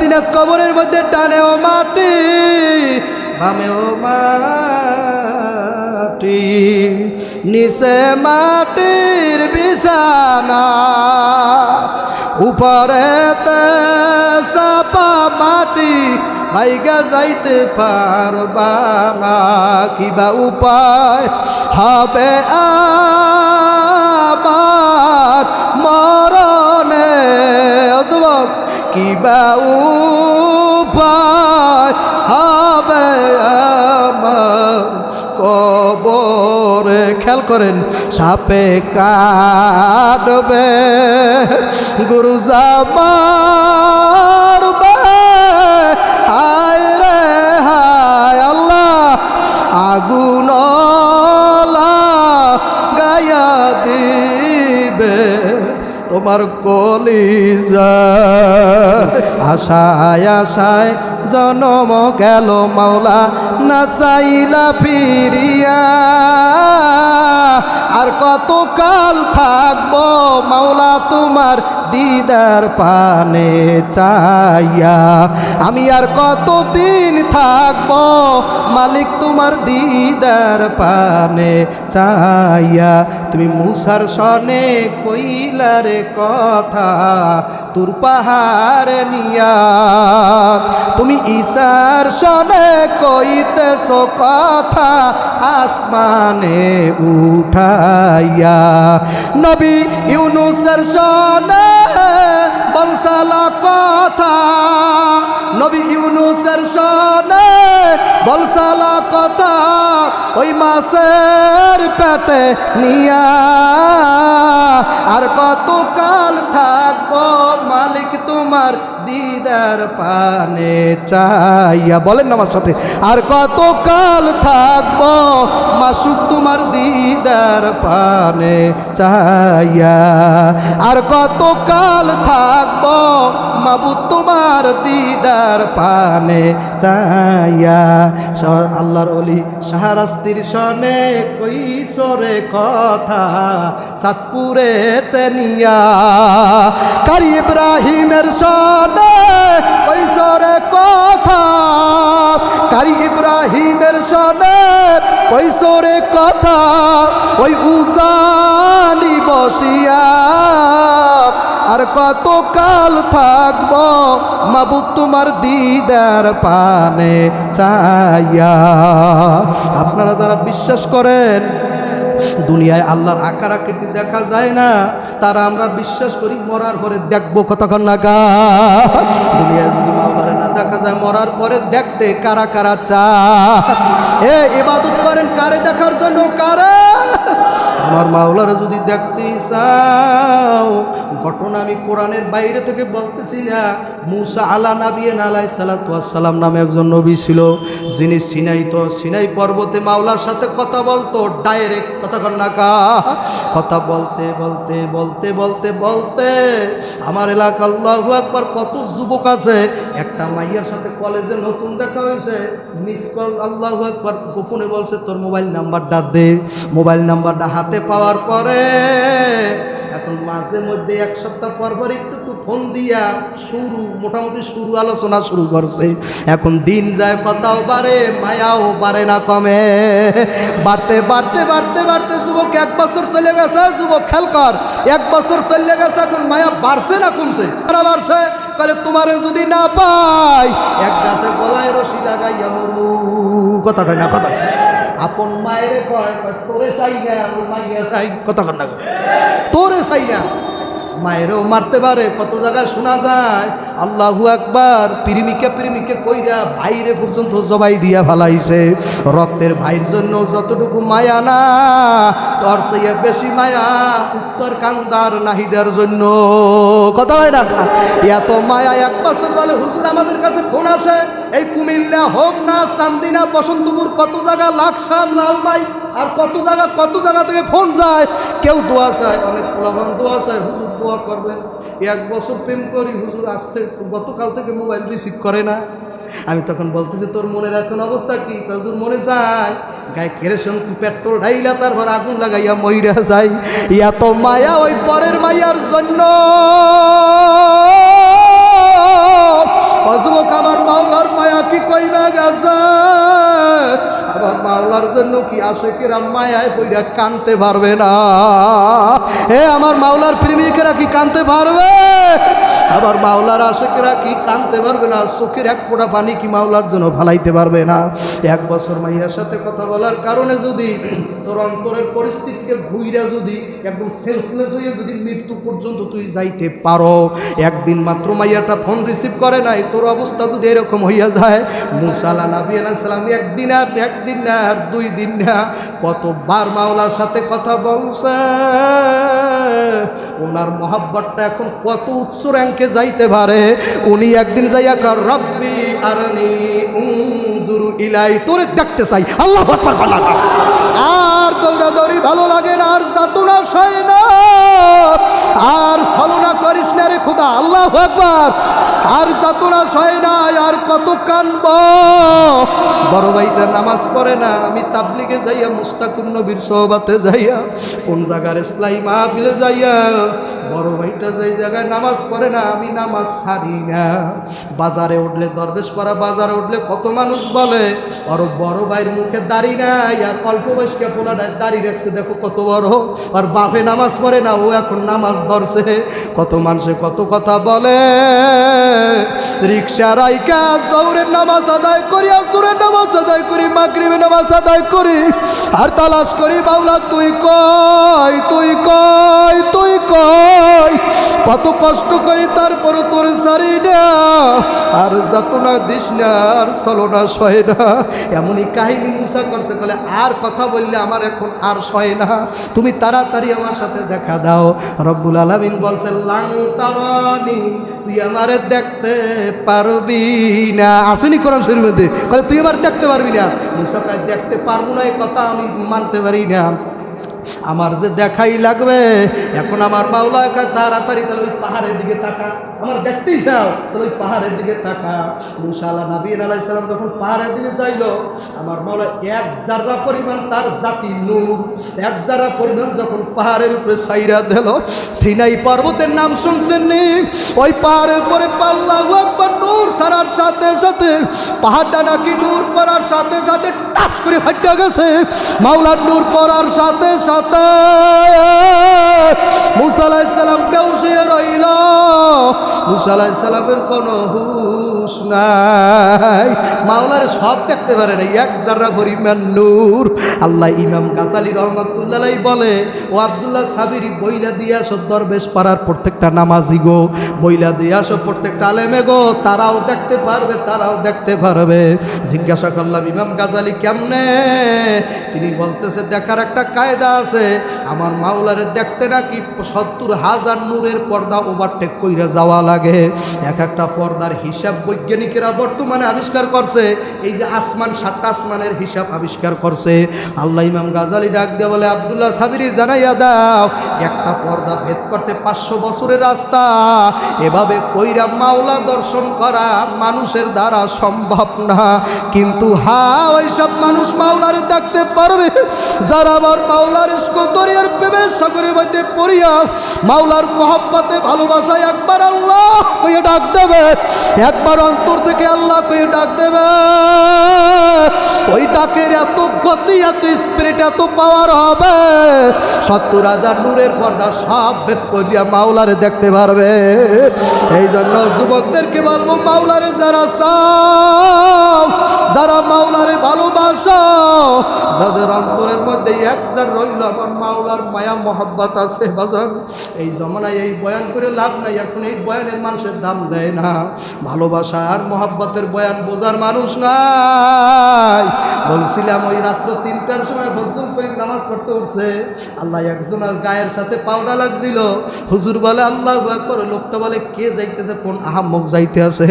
তিনাত কবরের মধ্যে টানেও মাটি বামেও মাটি, নিচে মাটির বিছানা, উপরেতে চাপা মাটি বাইগা যাইতে পারবা না কিবা উপায় হবে আমার মরণে, ও যুবক কিবা উপায় হবে আমার কবরে। খেয়াল করেন, সাপে কাটবে গুরু মারবে হায় রে, হায় আল্লাহ, আগুন গায়া দিবে। তোমার কলিজা আশায় আশায় জনম গেল মাওলা, নাচাইলা ফিরিয়া। আর কত কাল থাকব মাওলা তোমার দিদার পানে চাইয়া। আমি আর কত দিন থাকব মালিক তোমার দিদার পানে চাইয়া। তুমি মুসার সনে কইলারে কথা, তোর পাহাড় নিয়া। তুমি ঈশার সনে কইতেছ কথা, আসমানে উঠাইয়া। নবী ইউনুসের সনে বলসালা কথা, নবী ইউনুসের সনে বলসালা কথা, ওই মাসের পেটে নিয়া। আর কত কাল থাকব মালিক তোমার দিদার পানে চাইয়া। বলেন না আমার সাথে, আর কত কাল থাকব মাসুক তোমার দিদার পানে চাইয়া। আর কত কাল থাকব মাবু তোমার দিদার পানে চাইয়া। আল্লাহর অলি সাহারাস্তির সনে কৈশোরে কথা সাতপুরে তেনিয়া কারি ইব্রাহিমের সনে কৈশোরে কথা কারি ইব্রাহিমের সনে কৈশোরে কথা, ওই উজানি বসিয়া, আর কত কাল থাকব মাবুদ তোমার দিদার পানে চাইয়া। আপনারা যারা বিশ্বাস করেন, দুনিয়ায় আল্লাহর আকার আকৃতি দেখা যায় না, তারা আমরা বিশ্বাস করি মরার পরে দেখব কতক্ষণ না গা দুনিয়ায় যদি না দেখা যায়, মরার পরে দেখতে কারা কারা চা এ ইবাদত করেন কারে দেখার জন্য? কারে? আমার মাওলারে যদি দেখতে চাও, ঘটনা আমি কোরআনের বাইরে থেকে বলতেছি না। মুসা আলা নাবিয়ে আলাই সালাতাম নামে একজন নবী ছিল, যিনি সিনাই তো সিনাই পর্বতে মাওলার সাথে কথা বলতো, ডাইরেক্ট কথা কন্যাকা কথা বলতে বলতে বলতে বলতে বলতে আমার এলাকা আল্লাহ একবার কত যুবক আছে। একটা মাইয়ার সাথে কলেজে নতুন দেখা হয়েছে। মিস কল, আল্লাহ একবার গোপনে বলছে, তোর মোবাইল নাম্বারটা দে। মোবাইল নাম্বারটা হাতে পাওয়ার পরে এখন মাঝে মধ্যে এক সপ্তাহ পর পর একটু একটু ফোন দিয়া শুরু, মোটামুটি শুরু আলোচনা শুরু করছে। এখন দিন যায়, কথাও বাড়ে, মায়াও বাড়ে না কমে। বাড়তে বাড়তে বাড়তে বাড়তে যুবক এক বছর চলে গেছে। যুবক খেল কর, এক বছর চলে গেছে, এখন মায়া বাড়ছে না কমছে? কারা বাড়ছে? তাহলে তোমারে যদি না পাই, এক গাছে গলায় রশি লাগাই মরু। কথা কয় না, কথা। আপন মায়ের কয় তোরে চাই না, আপন মাইয়া চাই কথা কন না। তোরে চাই না মায়েরও মারতে পারে, কত জায়গায় শোনা যায়, আল্লাহু একবার প্রেমিকে প্রেমিকে কইরা বাইরে পর্যন্ত জবাই দিয়া ফালাইছে। রক্তের ভাইয়ের জন্য যতটুকু মায়া না, তোর সেই বেশি মায়া উত্তর কান্দার নাহিদার জন্য। কথা হয় না এত মায়া এক বছর বলে হুজুর আমাদের কাছে ফোন আসে, এই কুমিল্লা হোক না, চান্দিনা, বসন্তপুর, কত জায়গা, লাকসাম, লালমাই আর কত জায়গা কত জায়গা থেকে ফোন যায়? কেউ দোয়া চায়, অনেক প্রলাবন দোয়া চায়, হুজুর দোয়া করবেন। এক বছর প্রেম করি, হুজুর আসতে গতকাল থেকে মোবাইল রিসিভ করে না। আমি তখন বলতেছি, তোর মনের এখন অবস্থা কি? হুজুর মনে যায়। গায়ে কেরেশন পেট্রোল ঢাইলা, তারপর আগুন লাগাইয়া মইরা যায়। এত মায়া ওই পরের মাইয়ার জন্য। অযুবক আমার মাওলার মায়া কি কইবা গেছে? আমার মাওলার জন্য কি আশেকেরা মায়ায় বইরা কানতে পারবে না? হে আমার মাওলার প্রেমিকেরা কি কানতে পারবে? আবার মাওলার আশেকেরা কি কানতে পারবে না? চোখের এক ফোঁটা পানি কি মাওলার জন্য ফালাইতে পারবে না? এক বছর মাইয়ার সাথে কথা বলার কারণে যদি তোর অন্তরের পরিস্থিতিকে ঘুইরা যদি একদম সেন্সলেস হয়ে যদি মৃত্যু পর্যন্ত তুই যাইতে পারো। একদিন মাত্র মাইয়াটা ফোন রিসিভ করে নাই, তোর অবস্থা যদি এরকম হইয়া যায় মুসালা নাবি সালাম, একদিন আর, একদিন না আর, দুই দিন না, কতবার মাওলার সাথে কথা বলছে? ওনার মহাব্বতটা এখন কত উচ্চ র্যাঙ্কে যাইতে পারে। উনি একদিন যাইয়া কর রব্বি আরনি উনজুরু ইলাই, তোরে দেখতে চাই। আল্লাহ আকবার লাগা। আর দৌড়াদৌড়ি ভালো লাগে না, আর যাতনা সয় না। আর ছলনা করিস না রে খুদা, আল্লাহ একবার আর যাতনা সয় না আর কত কানব? বড় ভাইটা নামাজ পড়ে না, আমি তাবলিগে যাইয়া মুস্তাকুম নবীর সোহবাতে যাইয়া কোন জায়গার ইসলাই মাহফিলে যাইয়া, বড় ভাইটা যেই জায়গায় নামাজ পড়ে না, আমি নামাজ ছাড়ি না। বাজারে উঠলে, দরবেশ পাড়া বাজারে উঠলে কত মানুষ বলে, আর বড় ভাইয়ের মুখে দাড়ি নাই, আর অল্প বয়সকে পোলাটায় দাড়ি রাখছে, দেখো কত বড়। আর বাপে নামাজ পড়ে না, ও এখন নামাজ ধরছে, কত মানুষে কত কথা বলে। রিক্সা রাইকা জৌরের নামাজ আদায় করি, আসুরের নামাজ আদায় করি মাগরিবে নামাজ আদায় করি। আর তালাশ করি, বাউলা, তুই কয় তুই কয় তুই কত কষ্ট করি তারপর তোর সারি না। আর যত না দিস না, আর চলো না, সয় না। এমনই কাহিনী মুসা করছে, বলে, আর কথা বললে আমার এখন আর সয় না। তুমি তাড়াতাড়ি আমার সাথে দেখা দাও। রব্বুল আলমিন বলছে, লাং তারানি তুই আমারে দেখতে পারবি না। আসেনি কোরআন শরীর মধ্যে। তুই আমার দেখতে পারবি না। মুসা দেখতে পারব না এই কথা আমি মানতে পারি না। আমার যে দেখাই লাগবে, এখন আমার মাওলা তাড়াতাড়ি তাহলে ওই পাহাড়ের দিকে তাকা। আমার দেখতেই চাও, তাহলে ওই পাহাড়ের দিকে তাকা। মুসা আল্লাহ নাবিন আলাই সালাম যখন পাহাড়ের দিকে চাইলো, আমার মাওলা এক জাররা পরিমাণ তার জাতি নূর, এক যারা পরিমাণ যখন পাহাড়ের উপরে সাইরা দিল, সিনাই পর্বতের নাম শুনছেন নি? ওই পাহাড়ের উপরে পাল্লা একবার নূর ছাড়ার সাথে সাথে, পাহাড়টা নাকি নূর পড়ার সাথে সাথে টাচ করে ফাটিয়া গেছে। মাওলার নূর পড়ার সাথে সাথে মুসা আলাইসালাম বেউস হয়ে রইল। মুসা আলাইসালামের কোনো হুশ নাই। মাওলার সব দেখতে পারে না এক জাররা পরিমাণ নূর। আল্লাহ ইমাম গাজালি রহমতুল্লাহ বলে, ও আবদুল্লাহ সাবিরি, বইলা দিয়ে আসো দরবেশ পাড়ার প্রত্যেকটা নামাজি গো, বইলা দিয়ে আসো প্রত্যেকটা আলেমে গো, তারাও দেখতে পারবে, তারাও দেখতে পারবে। জিজ্ঞাসা করলাম, ইমাম গাজালি কেমনে? তিনি বলতেছে, দেখার একটা কায়দা আছে, আমার মাওলারে দেখতে নাকি সত্তর হাজার নূরের পর্দা ওভারটেক কইরা যাওয়া লাগে। এক একটা পর্দার হিসাব বৈজ্ঞানিকেরা বর্তমানে আবিষ্কার করছে, এই যে আসমান সাতটা আসমানের হিসাব আবিষ্কার করছে। আল্লাহ ইমাম গাজালি ডাক দিয়ে বলে, আবদুল্লাহ সাবিরি, জানাইয়া দাও, একটা পর্দা ভেদ করতে পাঁচশো বছরের রাস্তা। এভাবে কইরা মাওলা দর্শন করা মানুষের দ্বারা সম্ভব না। কিন্তু হা, ওইসব মানুষ মাওলারে দেখতে পারবে। যারা আবার মাওলার দরিয়ার প্রেমের সাগরে মধ্যে পড়িয়া মাওলার মহব্বতে ভালোবাসায় একবার আল্লাহ কইয়ে ডাক দেবে। একবার অন্তর থেকে আল্লাহ কইয়ে ডাক দেবে? ওই ডাকের এত গতি, এত স্পিরিট এত পাওয়ার হবে। সত্তর হাজার নূরের পর্দা সব ভেদ করিয়া মাওলারে দেখতে পারবে। এই জন্য যুবকদেরকে বলব, মাওলারে যারা চাও, যারা মাওলারে ভালোবাসো, যাদের অন্তরের মধ্যে একজার রইল, আমার মাওলার মায়া, মহব্বত আছে বাজার এই জমানায় এই বয়ান করে লাভ নাই, এখন এই বয়ানের মানুষের দাম দেয় না। ভালোবাসা আর মহব্বতের বয়ান বোঝার মানুষ নাই। বলছিলাম, ওই রাত্র তিনটার সময় ফজলুল করিম নামাজ পড়তে উঠছে। আল্লাহ একজনের গায়ের সাথে পাউডা লাগছিল। হুজুর বলে, আল্লাহ করে লোকটা বলে, কে যাইতেছে? কোন আহাম্মক যাইতে আছে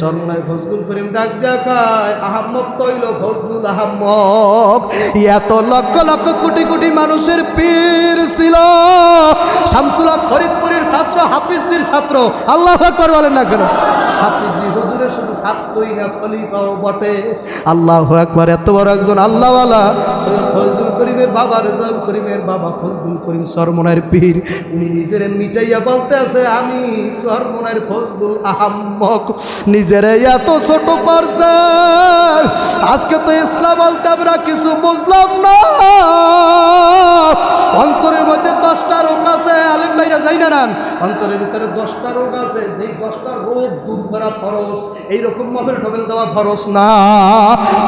সর্বনায় ফজলুল করিম ডাক দেখায়, আহাম্মক কইল ফজলুল আহাম্মক। এত লক্ষ লক্ষ কোটি কোটি মানুষের পীর ছিল। শামসুল্লাহ ফরিদপুরের ছাত্র হাফিজদের ছাত্র। আল্লাহ আকবর বলেন না কেন? হাফিজি হুজুরের শুধু ছাত্রই না, খলিফাও বটে। আল্লাহ একবার এত বড় একজন আল্লাহওয়ালা। সৈয়দ ফজলুল করিমের বাবা, রেজাউল করিমের বাবা, ফজলুল করিম সরমনের পীর। উনি নিজের মিটাইয়া বলতে আছে, আমি সরমনের ফজলুল আহম্মক। নিজের এত ছোট করছে আজকে তো ইসলাম বলতে আমরা কিছু বুঝলাম না। অন্তরের মধ্যে দশটা রোগ আছে। আলেম ভাইরা যাই না অন্তরের ভিতরে দশটা রোগ আছে সেই দশটা রোগ দূর করা ফরস এইরকম মবেল টবেল দেওয়া ফরস না।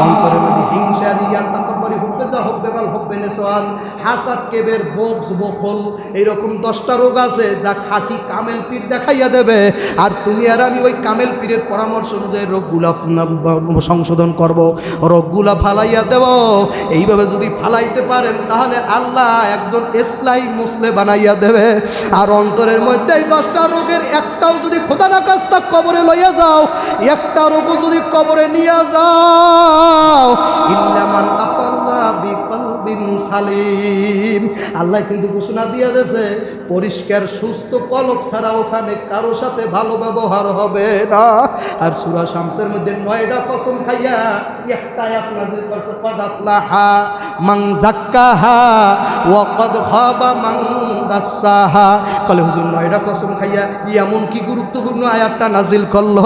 অন্তরের মধ্যে হিংসা রিয়া তারপর পরে হুকবে যা হব্বে বাল হব্বে নেশান হাসাদ, কেবের ভোগ বখল এইরকম দশটা রোগ আছে যা খাঁটি কামেল পীর দেখাইয়া দেবে। আর তুমি আর আমি ওই কামেল পীরের পরামর্শ অনুযায়ী রোগগুলা সংশোধন করব, রোগগুলা ফালাইয়া দেব। এইভাবে যদি ফালাইতে পারেন, তাহলে আল্লাহ একজন ইসলাই মুসলে বানাইয়া দেবে। আর অন্তরের মধ্যে এই দশটা রোগের একটাও যদি খোদা না কাস্তা কবরে লইয়া যাও। একটা রোগও যদি কবরে নিয়ে যাও। ইল্লামান আতাল্লাহ সালিম। আল্লাহ কিন্তু ঘোষণা দিয়ে পরিষ্কার, সুস্থ ছাড়া ওখানে কারও সাথে ভালো ব্যবহার হবে না। আর সুরা শামসের মধ্যে নয়টা কসম খাইয়া একটা আয়াত নাজিল করছে খাবা মান দাসাহা। কলে হুজুর নয়টা কসম খাইয়া এমন কি গুরুত্বপূর্ণ আয়াতটা নাজিল করল?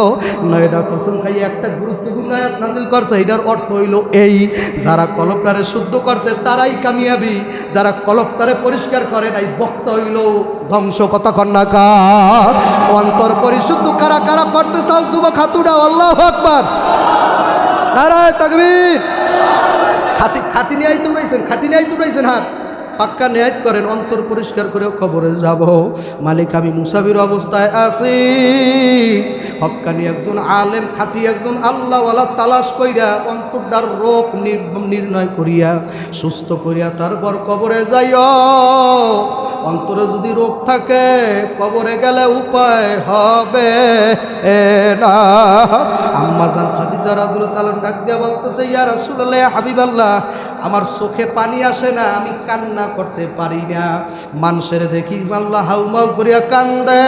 নয়টা কসম খাইয়া একটা গুরুত্বপূর্ণ আয়াত নাজিল করছে, এটার অর্থ হইল এই, যারা কলপটারে শুদ্ধ করছে তারাই কামিয়াবি, যারা কলপ তারে পরিষ্কার করে নাই, বক্ত হইল ধ্বংস কত কন্যাকার অন্তর পরিশুদ্ধ কারা কারা করতে চাও, যুবক হাতুড়া, আল্লাহ আকবার। নারায় তকবীর। খাতি খাতি নিয়ে আইতে উড়াইছেন খাতি নিয়ে আইতে উড়াইছেন হাত। পাক্কা ন্যায় করেন, অন্তর পরিষ্কার করে কবরে যাব। মালিক, আমি মুসাফির অবস্থায় আছি। হক্কানি একজন আলেম, খাটি একজন আল্লাহওয়ালা তালাশ কইরা অন্তরটার রোগ নির্ণয় করিয়া, সুস্থ করিয়া তারপর কবরে যাইও। অন্তরে যদি রোগ থাকে, কবরে গেলে উপায় হবে এ না। আম্মা জান খাদিজা রাদুল তালাম ডাক দিয়া বলতেছে, ইয়া রাসূলুল্লাহ হাবিবাল্লাহ, আমার চোখে পানি আসে না, আমি কান্না করতে পারি না। মানুষের দেখি আল্লাহ হাউমাউ করিয়া কান্দে।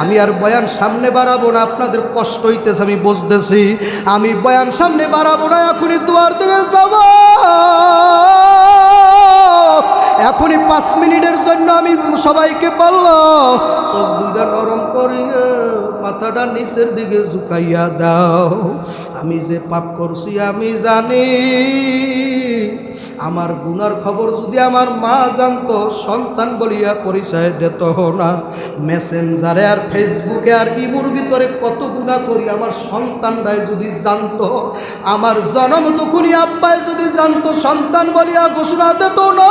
আমি আর বয়ান সামনে বাড়াবো না, আপনাদের কষ্ট হইতেছে, আমি বুঝতেছি। আমি বয়ান সামনে বাড়াবো না, এখনই দুয়ার দিকে যাব। এখনই পাঁচ মিনিটের জন্য আমি সবাইকে বলব সব দুইটা নরম করিয়ে মাথাটা নিচের দিকে ঝুঁকাইয়া দাও। আমি যে পাপ করছি, আমি জানি। আমার গুনার খবর যদি আমার মা জানতো, সন্তান বলিয়া পরিচয় দিত না। মেসেঞ্জারে আর ফেসবুকে আর ইমুর ভিতরে কত গুণা করি, আমার সন্তানরাই যদি জানতো, আমার জনম তখনই আব্বাই যদি জানতো, সন্তান বলিয়া ঘোষণা দিত না।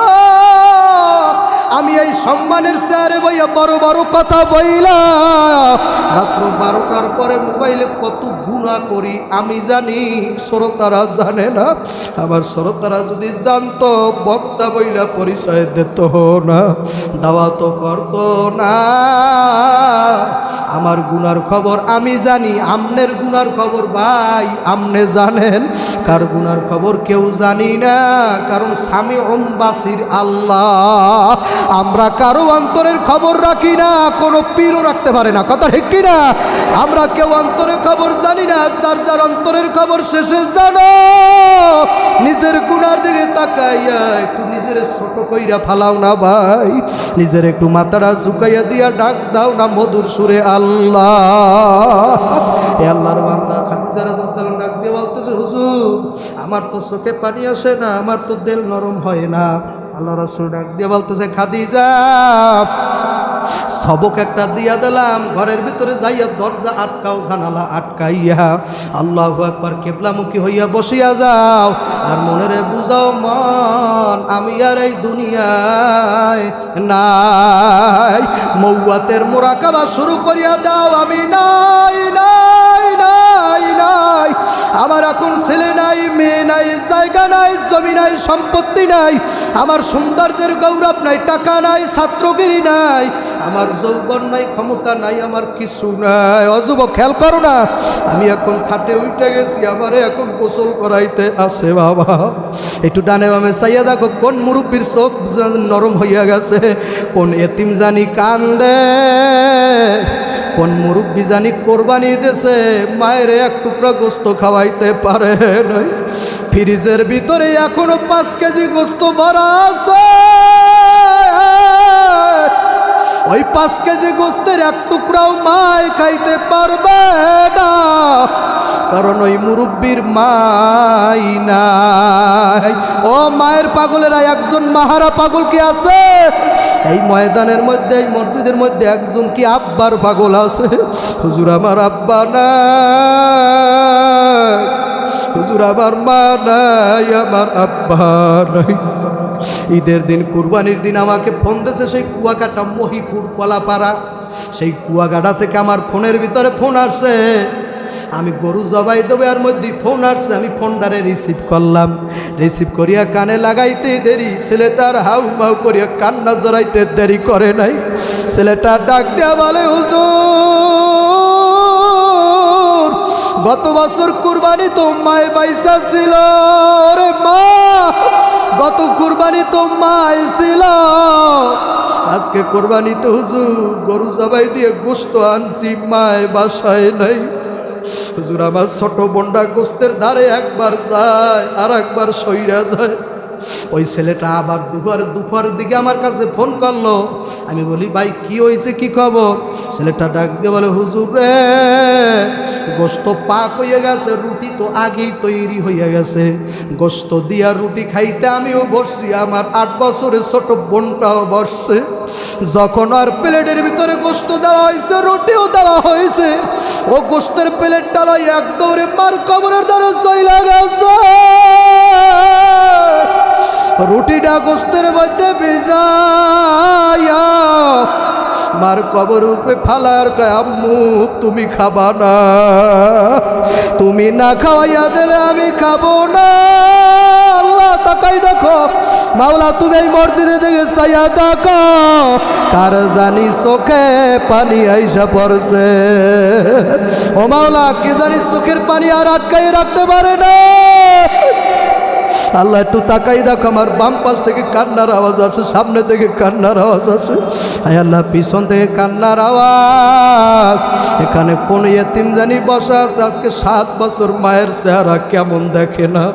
আমি এই সম্মানের চেয়ারে বইয়া বড় বড় কথা বইলা রাত্র বারোটার পরে মোবাইলে কত গুণা করি, আমি জানি, শ্রোতারা জানে না। আমার শ্রোতারা যদি জানতো বক্তা বইলা পরিচয় দিত না দাওয়া তো করত না। আমার গুনার খবর আমি জানি, আমনের গুনার খবর ভাই, আমনে জানেন, কার গুনার খবর কেউ জানি না, কারণ স্বামী ওম বাসির আল্লাহ। আমরা কারও অন্তরের খবর রাখি না, কোনো পীরও রাখতে পারে না, কথা ঠিক কি না আমরা কেউ অন্তরের খবর জানি না, যার যার অন্তরের খবর শেষে জানো। নিজের গুনার দিকে তাকাইয়া একটু নিজের ছোট কইরা ফালাও না ভাই। নিজের একটু মাথাটা ঝুঁকাইয়া দিয়া ডাক দাও না মধুর সুরে, আল্লাহ। এ আল্লাহর বান্দা খাদিজারা দত্তাল ডাক দিয়ে বলতেছে, হুজুর, আমার তো চোখে পানি আসে না, আমার তো দেল নরম হয় না। আল্লাহ রসুল ডাক দিয়ে বলতেছে, খাদিজা সবক একটা দিয়া দিলাম, ঘরের ভিতরে যাইয়া দরজা আটকাও, জানালা আটকাইয়া আল্লাহ একবার কেবলামুখী হইয়া বসিয়া যাও। আর মনেরে বুঝাও মন, আমি আর এই দুনিয়ায় নাই। মৌয়াতের মোরাকাবা শুরু করিয়া দাও, আমি নাই নাই নাই নাই। আমার এখন ছেলে নাই, মেয়ে নাই, জায়গা নাই। নাই, সম্পত্তি নাই, আমার সৌন্দর্যের গৌরব নাই, টাকা নাই, ছাত্রগিরি নাই, আমার যৌবন নাই, ক্ষমতা নাই, আমার কিছু নাই। অযুব খেয়াল করো না, আমি এখন খাটে উঠে গেছি, আমারে এখন গোসল করাইতে আসে বাবা। একটু ডানে বামে চাইয়া দেখো, কোন মুরব্বীর চোখ নরম হইয়া গেছে, কোন এতিম জানি কান্দে। কোন মুরব্বী জানি কোরবানি দেশে মায়ের এক টুকরা গোস্ত খাওয়াইতে পারে ফ্রিজের ভিতরে এখনও পাঁচ কেজি গোস্ত ভরা আছে। ওই পাঁচ কেজি গোস্তের এক টুকরাও মায় খাইতে পারবে না, কারণ ওই মুরব্বীর মাই নাই। ও মায়ের পাগলেরা, একজন মাহারা পাগল কি আছে? এই ময়দানের মধ্যে, এই মসজিদের মধ্যে একজন কি আব্বার পাগল আছে? হুজুর আমার আব্বা না হুজুর আমার মা নাই, আমার আব্বা নাই। ঈদের দিন কুরবানির দিন আমাকে ফোন দিয়েছে, সেই কুয়াকাটা মহিপুর কলাপাড়া। সেই কুয়াকাটা থেকে আমার ফোনের ভিতরে ফোন আসছে। আমি গরু জবাই দেবে আর মধ্যে ফোন আসছে। আমি ফোনটারে রিসিভ করলাম। রিসিভ করিয়া কানে লাগাইতে দেরি, ছেলেটার হাউ মাউ করিয়া কান্না জড়াইতে দেরি করে নাই। ছেলেটা ডাক দেয়া বলে, হুজুর! গত বছর কুরবানি তো মায় বাইসা ছিল। রে মা, গত কুরবানি তো মায় ছিল। আজকে কুরবানি তো হুজুর গরু জবাই দিয়ে গোস্ত আনছি, মায় বাসায় নাই। হুজুর, আমার ছোট বন্ডা গোস্তের ধারে একবার যায় আর একবার সইরা যায়। ওই ছেলেটা আবার দুপুর দুপুর দিকে আমার কাছে ফোন করল। আমি বলি, ভাই, কি হয়েছে? কি খবর? ছেলেটা ডাক দিয়ে বলে, হুজুর রে গোস্ত পাক হয়ে গেছে, রুটি তো আগেই তৈরি হয়ে গেছে। গোস্ত দিয়া রুটি খাইতে আমিও বসছি, আমার আট বছরের ছোট বোনটাও বসছে। যখন আর প্লেটের ভিতরে গোস্ত দেওয়া হয়েছে, রুটিও দেওয়া হয়েছে, ও গোস্তের প্লেটটা লই এক দৌড়ে মার কবরের দ্বারা চইলা গেছে। রুটিটা গোস্তের মধ্যে ভিজাইয়া, মার কবর উপরে ফালার আম্মু, তুমি খাবা না। তুমি না খাওয়াইয়া দিলে আমি খাব না। আল্লাহ তাকাই দেখো, মাওলা তুমি এই মসজিদে থেকে চাইয়া দেখো কার জানি চোখে পানি আইসা পড়ছে। ও মাওলা, কি জানি চোখের পানি আর আটকাই রাখতে পারে না। আল্লাহ একটু তাকাই দেখো, আমার বাম পাশ থেকে কান্নার আওয়াজ আছে সামনে থেকে কান্নার আওয়াজ আছে আয় আল্লাহ, পিছন থেকে কান্নার আওয়াজ। এখানে কোন এতিম জানি বসা আছে, আজকে সাত বছর মায়ের চেহারা কেমন দেখে না।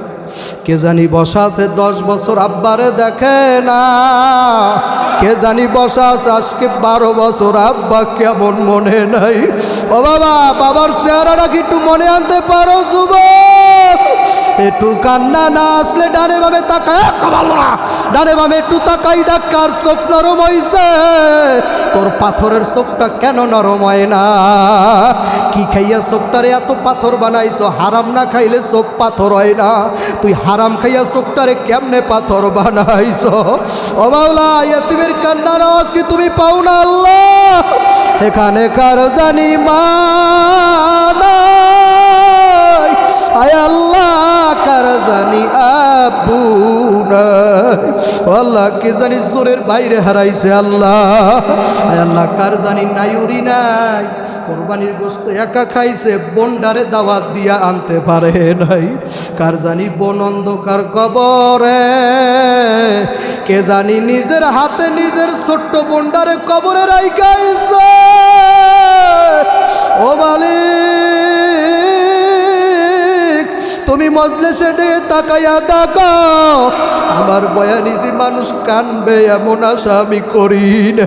কে জানি বসা আছে, দশ বছর আব্বারে দেখে না। কে জানি বসা আছে, আজকে বারো বছর আব্বা কেমন মনে নাই। ও বাবা, বাবার চেহারাটা কি একটু মনে আনতে পারো, যুবক? একটু কান্না না আসলে ডানে বামে তাকায় কমাল না ডানে বামে একটু তাকাই দেখ কার চোখ নরম হইছে। তোর পাথরের চোখটা কেন নরম হয় না? কি খাইয়া চোখটারে এত পাথর বানাইছো? হারাম না খাইলে চোখ পাথর হয় না। তুই হারাম খাইয়া চোখটারে কেমনে পাথর বানাইছো? ও মাওলা ইয়তিমের কান্নার আওয়াজ কি তুমি পাও না, আল্লাহ? এখানে কার জানি মা আল্লাহ আল্লাহ বাইরে হারাইছে আল্লাহ। নাই? একা খাইছে, বন্ডারে দাওয়াত দিয়া আনতে পারে নাই। কার জানি বন অন্ধকার কবরে? কে জানি নিজের হাতে নিজের ছোট্ট বন্ডারে কবরে রাইকাইছে ও মালিক তুমি মজলেসের দিকে তাকাইয়া দেখো আমার বয়ানিজি মানুষ কানবে এমন আশা আমি করি না।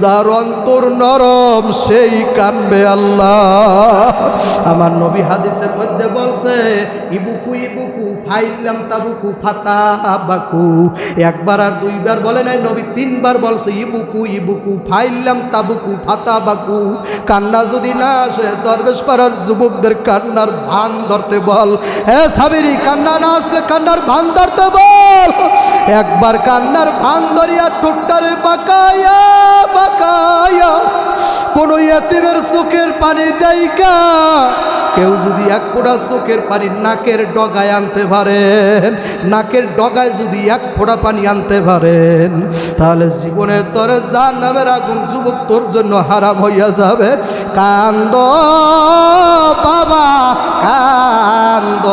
যার অন্তর নরম, সেই কানবে আল্লাহ। আমার নবী হাদিসের মধ্যে বলছে ইবুকু ইবুকু ফাইলাম তাবুকু ফাতা বাকু একবার আর দুইবার বলে নাই, নবী তিনবার বলছে, ইবুকু ইবুকু ফাইলাম তাবুকু ফাতা বাকু কান্না যদি না আসে দরবেশ পাড়ার যুবকদের কান্নার ভান ধরতে বল। হ্যাঁ সাবেরি, কান্না না আসলে কান্নার ভান ধরতে বল। একবার কান্নার ভান ধরিয়া ঠোঁটটারে বাঁকায়া বাঁকায়া কোন এতিমের চোখের পানি দেয়কা কেউ যদি এক ফোঁটা চোখের পানি নাকের ডগায় আনতে পারেন। নাকের ডগায় যদি এক ফোঁটা পানি আনতে পারেন, তাহলে জীবনের তরে যার নামের আগুন যুবক তোর জন্য হারাম হইয়া যাবে। কান্দ বাবা, কান্দ।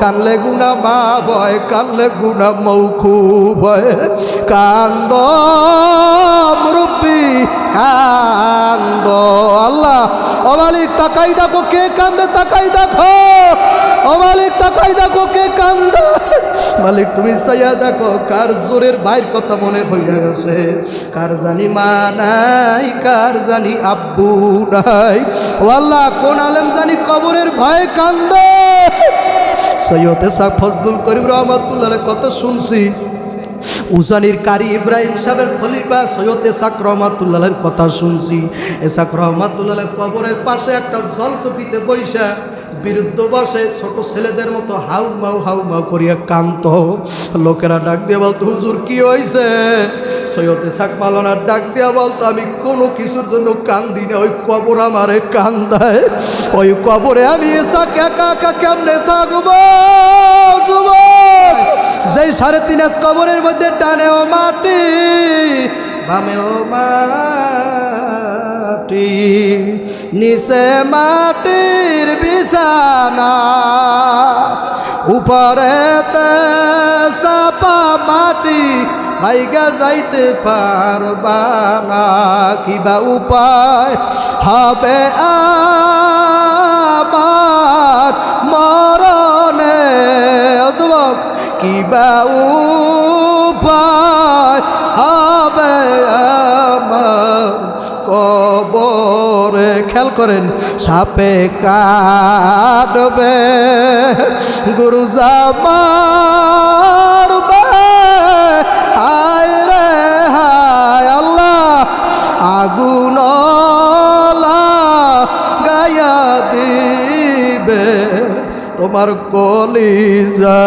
কানলে গুনা মা বয়, কানলে গুনা মৌখু বয়। কান্দ মুরব্বী, কান্দ। আল্লাহ ও তাকাই দেখো কে কান্দে তাকাই দেখো ও মালিক, তাকাই দেখো কে কান্দে। মালিক, তুমি দেখো, কার জোরের কথা মনে গেছে। কার জানি মা নাই, কার জানি আব্বু নাই। কোন আলেম জানি কবরের ভয়ে সৈয়দ সাক ফজলুল করিম রহমতুল্লাহ কত শুনছি। উজানির কারি ইব্রাহিম সাহেবের খলিফা সৈয়দ এসাক রহমাতুল্লাহের কথা শুনছি। এসাক রহমাতুল্লাহ কবরের পাশে একটা জলসফিতে বৈশা বিরুদ্ধ বসে ছোট ছেলেদের মতো হাউ মাউ হাউ মাউ করিয়া কান্ত লোকেরা ডাক দিয়ে বলতো, হুজুর, কি হয়েছে সৈয়দ মালানার ডাক দিয়া বলতো, আমি কোনো কিছুর জন্য কান্দি না, ওই কবর আমারে কান্দায়, ওই কবরে আমি এসাক একা একা কেমনে থাকব? যেই সাড়ে তিন কবরের মধ্যে ডানেও মাটি বামেও মাটি, নিচে মাটির বিছানা, উপরেতে চাপা মাটি, ভাইগা যাইতে পারবা না। কিবা উপায় হবে আমার মরণে যুবক, কিবা উপায় কবরে, খেয়াল করেন, সাপে কাটবে গুরু মারবে হায় রে, হায় আল্লাহ, আগুন গায়া দিবে তোমার কলিজা।